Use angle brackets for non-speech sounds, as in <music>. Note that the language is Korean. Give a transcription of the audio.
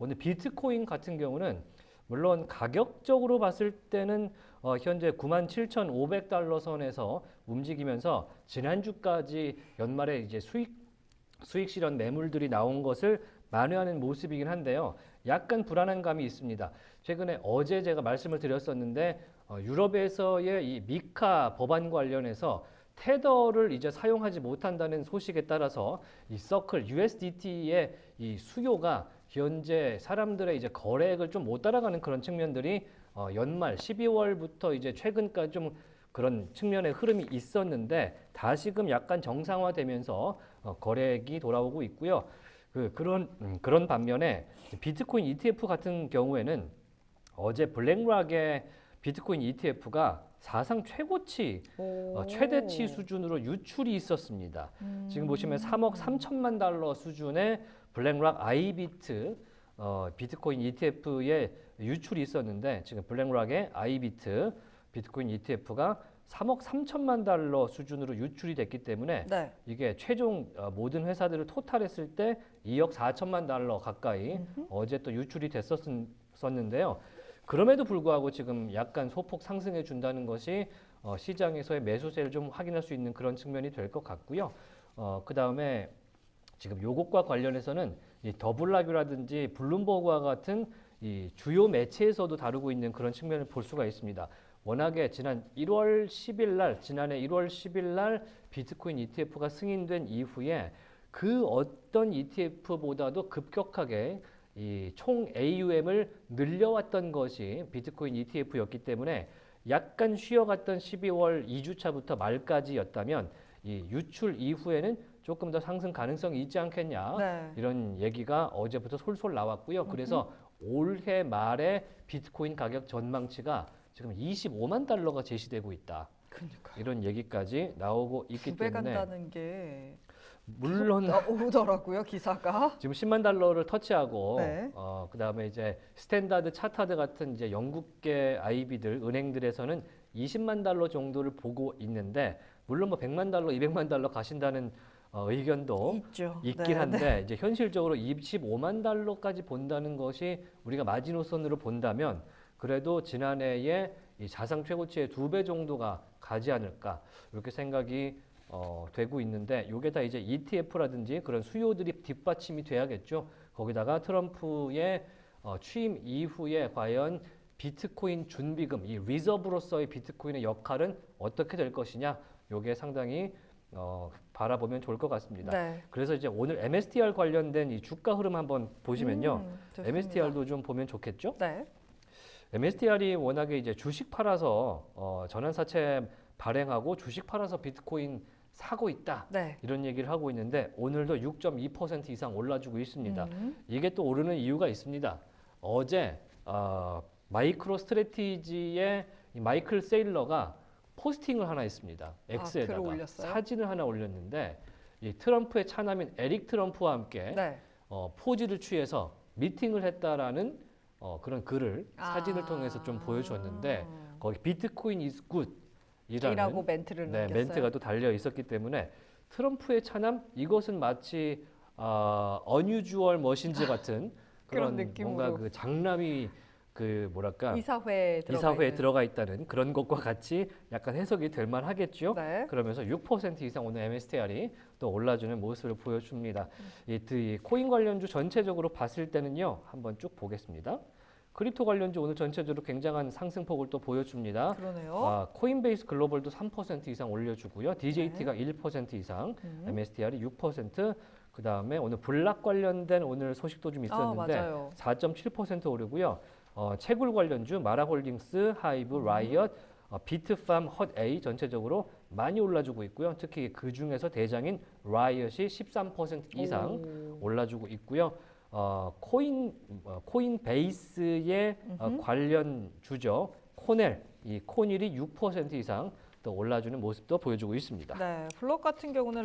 오늘 비트코인 같은 경우는 물론 가격적으로 봤을 때는 어, 현재 97,500달러 선에서 움직이면서 지난주까지 연말에 이제 수익 수익 실현 매물들이 나온 것을 만회하는 모습이긴 한데요. 약간 불안한 감이 있습니다. 최근에 어제 제가 말씀을 드렸었는데 어, 유럽에서의 이 미카 법안 관련해서 테더를 이제 사용하지 못한다는 소식에 따라서 이 서클 USDT의 이 수요가 현재 사람들의 이제 거래액을 좀 못 따라가는 그런 측면들이 어, 연말 12월부터 이제 최근까지 좀 그런 측면의 흐름이 있었는데 다시금 약간 정상화되면서 어, 거래액이 돌아오고 있고요. 그 그런 음, 그런 반면에 비트코인 ETF 같은 경우에는 어제 블랙락의 비트코인 ETF가 사상 최고치 어, 최대치 수준으로 유출이 있었습니다. 지금 보시면 3억 3천만 달러 수준의 블랙락 아이비트 어, 비트코인 ETF에 유출이 있었는데 지금 블랙락의 아이비트 비트코인 ETF가 3억 3천만 달러 수준으로 유출이 됐기 때문에 네. 이게 최종 어, 모든 회사들을 토탈했을 때 2억 4천만 달러 가까이 어제 또 유출이 됐었는데요. 그럼에도 불구하고 지금 약간 소폭 상승해 준다는 것이 어, 시장에서의 매수세를 좀 확인할 수 있는 그런 측면이 될 것 같고요. 어, 그 다음에 지금 요것과 관련해서는 이 더블라규라든지 블룸버그와 같은 이 주요 매체에서도 다루고 있는 그런 측면을 볼 수가 있습니다. 워낙에 지난 1월 10일 날 지난해 1월 10일 날 비트코인 ETF가 승인된 이후에 그 어떤 ETF보다도 급격하게 이 총 AUM을 늘려왔던 것이 비트코인 ETF였기 때문에 약간 쉬어갔던 12월 2주차부터 말까지였다면 이 유출 이후에는 조금 더 상승 가능성이 있지 않겠냐 네. 이런 얘기가 어제부터 솔솔 나왔고요. 그래서 올해 말에 비트코인 가격 전망치가 지금 25만 달러가 제시되고 있다. 그러니까 이런 얘기까지 나오고 있기 때문에 간다는 게 물론 오더라고요 기사가. 지금 10만 달러를 터치하고 네. 어 그다음에 이제 스탠다드 차타드 같은 이제 영국계 IB들 은행들에서는 20만 달러 정도를 보고 있는데 물론 뭐 100만 달러, 200만 달러 가신다는 어, 의견도 있죠. 있긴 네, 한데 네. 이제 현실적으로 25만 달러까지 본다는 것이 우리가 마지노선으로 본다면 그래도 지난해에 이 자상 최고치의 두 배 정도가 가지 않을까 이렇게 생각이 어, 되고 있는데 이게 다 이제 ETF라든지 그런 수요들이 뒷받침이 돼야겠죠. 거기다가 트럼프의 어, 취임 이후에 과연 비트코인 준비금, 이 리저브로서의 비트코인의 역할은 어떻게 될 것이냐, 이게 상당히 어, 바라보면 좋을 것 같습니다. 네. 그래서 이제 오늘 MSTR 관련된 이 주가 흐름 한번 보시면요. 음. MSTR도 좀 보면 좋겠죠? 네. MSTR이 워낙에 이제 주식 팔아서 어, 전환사채 발행하고 주식 팔아서 비트코인 사고 있다. 네. 이런 얘기를 하고 있는데 오늘도 6.2% 이상 올라주고 있습니다. 음. 이게 또 오르는 이유가 있습니다. 어제 어, 마이크로 스트레티지의 이 마이클 세일러가 포스팅을 하나 했습니다. X에다가 글을 올렸어요? 사진을 하나 올렸는데 이 트럼프의 차남인 에릭 트럼프와 함께 네. 어, 포즈를 취해서 미팅을 했다라는 어, 그런 글을 사진을 아. 통해서 좀 보여주었는데 거기 비트코인 is good 이라고 이라는 멘트를 네, 남겼어요. 멘트가 또 달려 있었기 때문에 트럼프의 차남 이것은 마치 어, unusual 머신즈 <laughs> 같은 그런 그런. 뭔가 그 장남이 그 뭐랄까 이사회에 들어가 이사회에. 들어가 있다는 그런 것과 같이 약간 해석이 될 만하겠죠. 네. 그러면서 6% 이상 오늘 MSTR이 또 올라주는 모습을 보여줍니다. 음. 이, 이 코인 관련주 전체적으로 봤을 때는요, 한번 쭉 보겠습니다. 크립토 관련주 오늘 전체적으로 굉장한 상승폭을 또 보여줍니다. 그러네요. 아, 코인베이스 글로벌도 3% 이상 올려주고요. DJT가 1% 이상, 네. 음. MSTR이 6%, 그 다음에 오늘 블락 관련된 오늘 소식도 좀 있었는데 아, 맞아요. 4.7% 오르고요. 어, 채굴 관련주 마라홀딩스, 하이브, 라이엇, 어, 비트팜, 헛A 전체적으로 많이 올라주고 있고요. 특히 그 중에서 대장인 라이엇이 13% 이상 오. 올라주고 있고요. 어, 코인 어, 코인 베이스의 어, 관련 주죠. 코넬 이 코닐이 6% 이상 또 올라주는 모습도 보여주고 있습니다. 네. 블록 같은 경우는